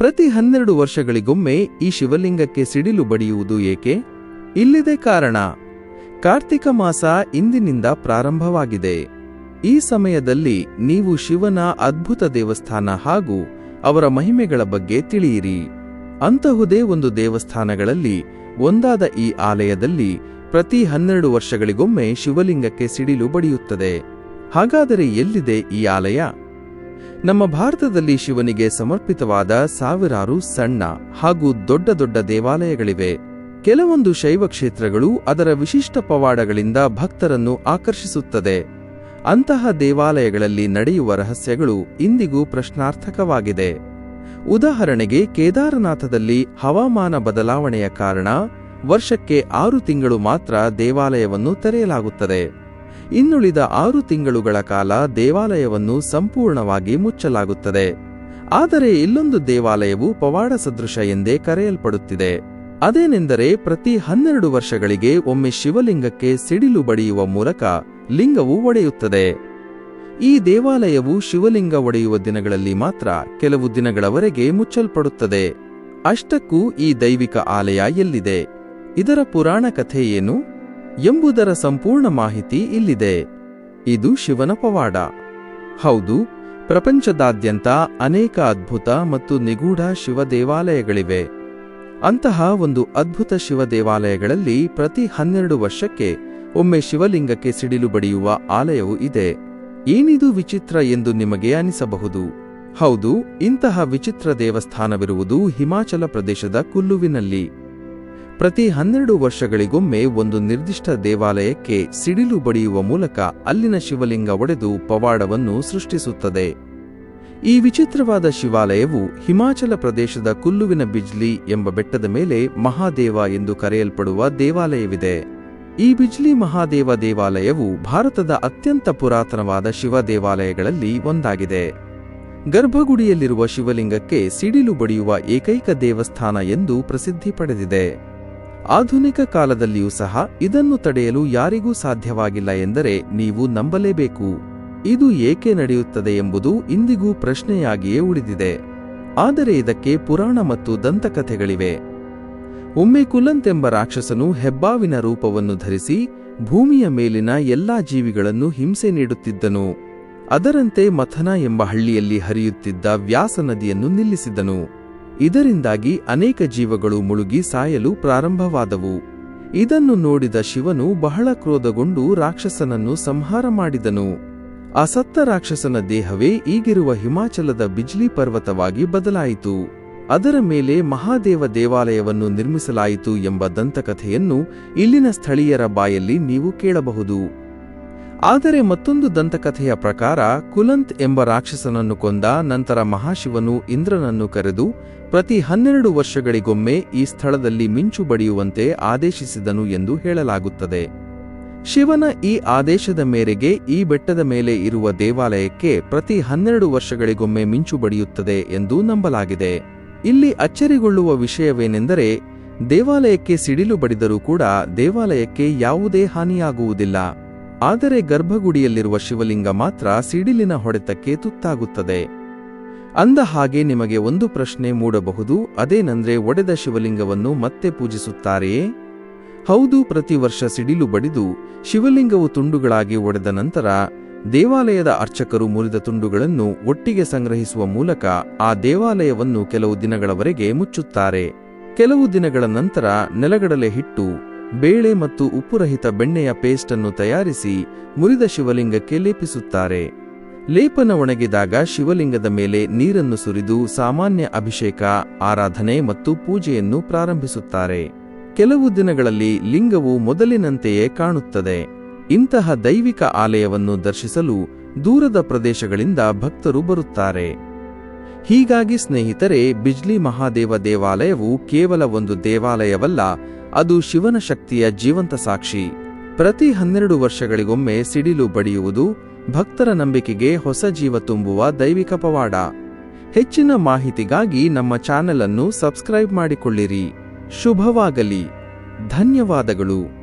ಪ್ರತಿ ಹನ್ನೆರಡು ವರ್ಷಗಳಿಗೊಮ್ಮೆ ಈ ಶಿವಲಿಂಗಕ್ಕೆ ಸಿಡಿಲು ಬಡಿಯುವುದು ಏಕೆ? ಇಲ್ಲಿದೆ ಕಾರಣ. ಕಾರ್ತಿಕ ಮಾಸ ಇಂದಿನಿಂದ ಪ್ರಾರಂಭವಾಗಿದೆ. ಈ ಸಮಯದಲ್ಲಿ ನೀವು ಶಿವನ ಅದ್ಭುತ ದೇವಸ್ಥಾನ ಹಾಗೂ ಅವರ ಮಹಿಮೆಗಳ ಬಗ್ಗೆ ತಿಳಿಯಿರಿ. ಅಂತಹುದೇ ಒಂದು ದೇವಸ್ಥಾನಗಳಲ್ಲಿ, ಒಂದಾದ ಈ ಆಲಯದಲ್ಲಿ ಪ್ರತಿ ಹನ್ನೆರಡು ವರ್ಷಗಳಿಗೊಮ್ಮೆ ಶಿವಲಿಂಗಕ್ಕೆ ಸಿಡಿಲು ಬಡಿಯುತ್ತದೆ. ಹಾಗಾದರೆ ಎಲ್ಲಿದೆ ಈ ಆಲಯ? ನಮ್ಮ ಭಾರತದಲ್ಲಿ ಶಿವನಿಗೆ ಸಮರ್ಪಿತವಾದ ಸಾವಿರಾರು ಸಣ್ಣ ಹಾಗೂ ದೊಡ್ಡ ದೊಡ್ಡ ದೇವಾಲಯಗಳಿವೆ. ಕೆಲವೊಂದು ಶೈವ ಕ್ಷೇತ್ರಗಳು ಅದರ ವಿಶಿಷ್ಟ ಪವಾಡಗಳಿಂದ ಭಕ್ತರನ್ನು ಆಕರ್ಷಿಸುತ್ತದೆ. ಅಂತಹ ದೇವಾಲಯಗಳಲ್ಲಿ ನಡೆಯುವ ರಹಸ್ಯಗಳು ಇಂದಿಗೂ ಪ್ರಶ್ನಾರ್ಥಕವಾಗಿದೆ. ಉದಾಹರಣೆಗೆ ಕೇದಾರನಾಥದಲ್ಲಿ ಹವಾಮಾನ ಬದಲಾವಣೆಯ ಕಾರಣ ವರ್ಷಕ್ಕೆ ಆರು ತಿಂಗಳು ಮಾತ್ರ ದೇವಾಲಯವನ್ನು ತೆರೆಯಲಾಗುತ್ತದೆ. ಇನ್ನುಳಿದ ಆರು ತಿಂಗಳುಗಳ ಕಾಲ ದೇವಾಲಯವನ್ನು ಸಂಪೂರ್ಣವಾಗಿ ಮುಚ್ಚಲಾಗುತ್ತದೆ. ಆದರೆ ಇಲ್ಲೊಂದು ದೇವಾಲಯವು ಪವಾಡ ಸದೃಶ ಎಂದೇ ಕರೆಯಲ್ಪಡುತ್ತಿದೆ. ಅದೇನೆಂದರೆ ಪ್ರತಿ ಹನ್ನೆರಡು ವರ್ಷಗಳಿಗೆ ಒಮ್ಮೆ ಶಿವಲಿಂಗಕ್ಕೆ ಸಿಡಿಲು ಬಡಿಯುವ ಮೂಲಕ ಲಿಂಗವು ಒಡೆಯುತ್ತದೆ. ಈ ದೇವಾಲಯವು ಶಿವಲಿಂಗ ಒಡೆಯುವ ದಿನಗಳಲ್ಲಿ ಮಾತ್ರ ಕೆಲವು ದಿನಗಳವರೆಗೆ ಮುಚ್ಚಲ್ಪಡುತ್ತದೆ. ಅಷ್ಟಕ್ಕೂ ಈ ದೈವಿಕ ಆಲಯ ಎಲ್ಲಿದೆ? ಇದರ ಪುರಾಣ ಕಥೆ ಏನು? ಎಂಬುದರ ಸಂಪೂರ್ಣ ಮಾಹಿತಿ ಇಲ್ಲಿದೆ. ಇದು ಶಿವನ ಪವಾಡ. ಹೌದು, ಪ್ರಪಂಚದಾದ್ಯಂತ ಅನೇಕ ಅದ್ಭುತ ಮತ್ತು ನಿಗೂಢ ಶಿವ ದೇವಾಲಯಗಳಿವೆ ಅಂತಹ ಒಂದು ಅದ್ಭುತ ಶಿವ ದೇವಾಲಯಗಳಲ್ಲಿ ಪ್ರತಿ ಹನ್ನೆರಡು ವರ್ಷಕ್ಕೆ ಒಮ್ಮೆ ಶಿವಲಿಂಗಕ್ಕೆ ಸಿಡಿಲು ಬಡಿಯುವ ಆಲಯವೂ ಇದೆ. ಏನಿದು ವಿಚಿತ್ರ ಎಂದು ನಿಮಗೆ ಅನಿಸಬಹುದು. ಹೌದು, ಇಂತಹ ವಿಚಿತ್ರ ದೇವಸ್ಥಾನವಿರುವುದು ಹಿಮಾಚಲ ಪ್ರದೇಶದ ಕುಲ್ಲುವಿನಲ್ಲಿ. ಪ್ರತಿ ಹನ್ನೆರಡು ವರ್ಷಗಳಿಗೊಮ್ಮೆ ಒಂದು ನಿರ್ದಿಷ್ಟ ದೇವಾಲಯಕ್ಕೆ ಸಿಡಿಲು ಬಡಿಯುವ ಮೂಲಕ ಅಲ್ಲಿನ ಶಿವಲಿಂಗ ಒಡೆದು ಪವಾಡವನ್ನು ಸೃಷ್ಟಿಸುತ್ತದೆ. ಈ ವಿಚಿತ್ರವಾದ ಶಿವಾಲಯವು ಹಿಮಾಚಲ ಪ್ರದೇಶದ ಕುಲ್ಲುವಿನ ಬಿಜ್ಲಿ ಎಂಬ ಬೆಟ್ಟದ ಮೇಲೆ ಮಹಾದೇವ ಎಂದು ಕರೆಯಲ್ಪಡುವ ದೇವಾಲಯವಿದೆ. ಈ ಬಿಜ್ಲಿ ಮಹಾದೇವ ದೇವಾಲಯವು ಭಾರತದ ಅತ್ಯಂತ ಪುರಾತನವಾದ ಶಿವ ದೇವಾಲಯಗಳಲ್ಲಿ ಒಂದಾಗಿದೆ. ಗರ್ಭಗುಡಿಯಲ್ಲಿರುವ ಶಿವಲಿಂಗಕ್ಕೆ ಸಿಡಿಲು ಬಡಿಯುವ ಏಕೈಕ ದೇವಸ್ಥಾನ ಎಂದು ಪ್ರಸಿದ್ಧಿ ಪಡೆದಿದೆ. ಆಧುನಿಕ ಕಾಲದಲ್ಲಿಯೂ ಸಹ ಇದನ್ನು ತಡೆಯಲು ಯಾರಿಗೂ ಸಾಧ್ಯವಾಗಿಲ್ಲ ಎಂದರೆ ನೀವು ನಂಬಲೇಬೇಕು. ಇದು ಏಕೆ ನಡೆಯುತ್ತದೆ ಎಂಬುದು ಇಂದಿಗೂ ಪ್ರಶ್ನೆಯಾಗಿಯೇ ಉಳಿದಿದೆ. ಆದರೆ ಇದಕ್ಕೆ ಪುರಾಣ ಮತ್ತು ದಂತಕಥೆಗಳಿವೆ. ಒಮ್ಮೆ ಎಂಬ ರಾಕ್ಷಸನು ಹೆಬ್ಬಾವಿನ ರೂಪವನ್ನು ಧರಿಸಿ ಭೂಮಿಯ ಮೇಲಿನ ಎಲ್ಲಾ ಜೀವಿಗಳನ್ನು ಹಿಂಸೆ ನೀಡುತ್ತಿದ್ದನು. ಅದರಂತೆ ಮಥನ ಎಂಬ ಹಳ್ಳಿಯಲ್ಲಿ ಹರಿಯುತ್ತಿದ್ದ ವ್ಯಾಸ ನದಿಯನ್ನು ನಿಲ್ಲಿಸಿದನು. ಇದರಿಂದಾಗಿ ಅನೇಕ ಜೀವಗಳು ಮುಳುಗಿ ಸಾಯಲು ಪ್ರಾರಂಭವಾದವು. ಇದನ್ನು ನೋಡಿದ ಶಿವನು ಬಹಳ ಕ್ರೋಧಗೊಂಡು ರಾಕ್ಷಸನನ್ನು ಸಂಹಾರ ಮಾಡಿದನು. ಅಸತ್ತ ರಾಕ್ಷಸನ ದೇಹವೇ ಈಗಿರುವ ಹಿಮಾಚಲದ ಬಿಜ್ಲಿ ಪರ್ವತವಾಗಿ ಬದಲಾಯಿತು. ಅದರ ಮೇಲೆ ಮಹಾದೇವ ದೇವಾಲಯವನ್ನು ನಿರ್ಮಿಸಲಾಯಿತು ಎಂಬ ದಂತಕಥೆಯನ್ನು ಇಲ್ಲಿನ ಸ್ಥಳೀಯರ ಬಾಯಲ್ಲಿ ನೀವು ಕೇಳಬಹುದು. ಆದರೆ ಮತ್ತೊಂದು ದಂತಕಥೆಯ ಪ್ರಕಾರ ಕುಲಂತ್ ಎಂಬ ರಾಕ್ಷಸನನ್ನು ಕೊಂದ ನಂತರ ಮಹಾಶಿವನು ಇಂದ್ರನನ್ನು ಕರೆದು ಪ್ರತಿ ಹನ್ನೆರಡು ವರ್ಷಗಳಿಗೊಮ್ಮೆ ಈ ಸ್ಥಳದಲ್ಲಿ ಮಿಂಚು ಬಡಿಯುವಂತೆ ಆದೇಶಿಸಿದನು ಎಂದು ಹೇಳಲಾಗುತ್ತದೆ. ಶಿವನ ಈ ಆದೇಶದ ಮೇರೆಗೆ ಈ ಬೆಟ್ಟದ ಮೇಲೆ ಇರುವ ದೇವಾಲಯಕ್ಕೆ ಪ್ರತಿ ಹನ್ನೆರಡು ವರ್ಷಗಳಿಗೊಮ್ಮೆ ಮಿಂಚು ಬಡಿಯುತ್ತದೆ ಎಂದು ನಂಬಲಾಗಿದೆ. ಇಲ್ಲಿ ಅಚ್ಚರಿಗೊಳ್ಳುವ ವಿಷಯವೇನೆಂದರೆ ದೇವಾಲಯಕ್ಕೆ ಸಿಡಿಲು ಬಡಿದರೂ ಕೂಡ ದೇವಾಲಯಕ್ಕೆ ಯಾವುದೇ ಹಾನಿಯಾಗುವುದಿಲ್ಲ. ಆದರೆ ಗರ್ಭಗುಡಿಯಲ್ಲಿರುವ ಶಿವಲಿಂಗ ಮಾತ್ರ ಸಿಡಿಲಿನ ಹೊಡೆತಕ್ಕೆ ತುತ್ತಾಗುತ್ತದೆ. ಅಂದ ಹಾಗೆ ನಿಮಗೆ ಒಂದು ಪ್ರಶ್ನೆ ಮೂಡಬಹುದು, ಅದೇನಂದ್ರೆ ಒಡೆದ ಶಿವಲಿಂಗವನ್ನು ಮತ್ತೆ ಪೂಜಿಸುತ್ತಾರೆಯೇ? ಹೌದು, ಪ್ರತಿ ವರ್ಷ ಸಿಡಿಲು ಬಡಿದು ಶಿವಲಿಂಗವು ತುಂಡುಗಳಾಗಿ ಒಡೆದ ನಂತರ ದೇವಾಲಯದ ಅರ್ಚಕರು ಮುರಿದ ತುಂಡುಗಳನ್ನು ಒಟ್ಟಿಗೆ ಸಂಗ್ರಹಿಸುವ ಮೂಲಕ ಆ ದೇವಾಲಯವನ್ನು ಕೆಲವು ದಿನಗಳವರೆಗೆ ಮುಚ್ಚುತ್ತಾರೆ. ಕೆಲವು ದಿನಗಳ ನಂತರ ನೆಲಗಡಲೆ ಹಿಟ್ಟು ಬೇಳೆ ಮತ್ತು ಉಪ್ಪುರಹಿತ ಬೆಣ್ಣೆಯ ಪೇಸ್ಟ್ ಅನ್ನು ತಯಾರಿಸಿ ಮುರಿದ ಶಿವಲಿಂಗಕ್ಕೆ ಲೇಪಿಸುತ್ತಾರೆ. ಲೇಪನ ಒಣಗಿದಾಗ ಶಿವಲಿಂಗದ ಮೇಲೆ ನೀರನ್ನು ಸುರಿದು ಸಾಮಾನ್ಯ ಅಭಿಷೇಕ, ಆರಾಧನೆ ಮತ್ತು ಪೂಜೆಯನ್ನು ಪ್ರಾರಂಭಿಸುತ್ತಾರೆ. ಕೆಲವು ದಿನಗಳಲ್ಲಿ ಲಿಂಗವು ಮೊದಲಿನಂತೆಯೇ ಕಾಣುತ್ತದೆ. ಇಂತಹ ದೈವಿಕ ಆಲಯವನ್ನು ದರ್ಶಿಸಲು ದೂರದ ಪ್ರದೇಶಗಳಿಂದ ಭಕ್ತರು ಬರುತ್ತಾರೆ. ಹೀಗಾಗಿ ಸ್ನೇಹಿತರೆ, ಬಿಜ್ಲಿ ಮಹಾದೇವ ದೇವಾಲಯವು ಕೇವಲ ಒಂದು ದೇವಾಲಯವಲ್ಲ ಅದು ಶಿವನ ಶಕ್ತಿಯ ಜೀವಂತ ಸಾಕ್ಷಿ. ಪ್ರತಿ ಹನ್ನೆರಡು ವರ್ಷಗಳಿಗೊಮ್ಮೆ ಸಿಡಿಲು ಬಡಿಯುವುದು ಭಕ್ತರ ನಂಬಿಕೆಗೆ ಹೊಸ ಜೀವ ತುಂಬುವ ದೈವಿಕ ಪವಾಡ. ಹೆಚ್ಚಿನ ಮಾಹಿತಿಗಾಗಿ ನಮ್ಮ ಚಾನೆಲ್ ಅನ್ನು ಸಬ್ಸ್ಕ್ರೈಬ್ ಮಾಡಿಕೊಳ್ಳಿರಿ. ಶುಭವಾಗಲಿ. ಧನ್ಯವಾದಗಳು.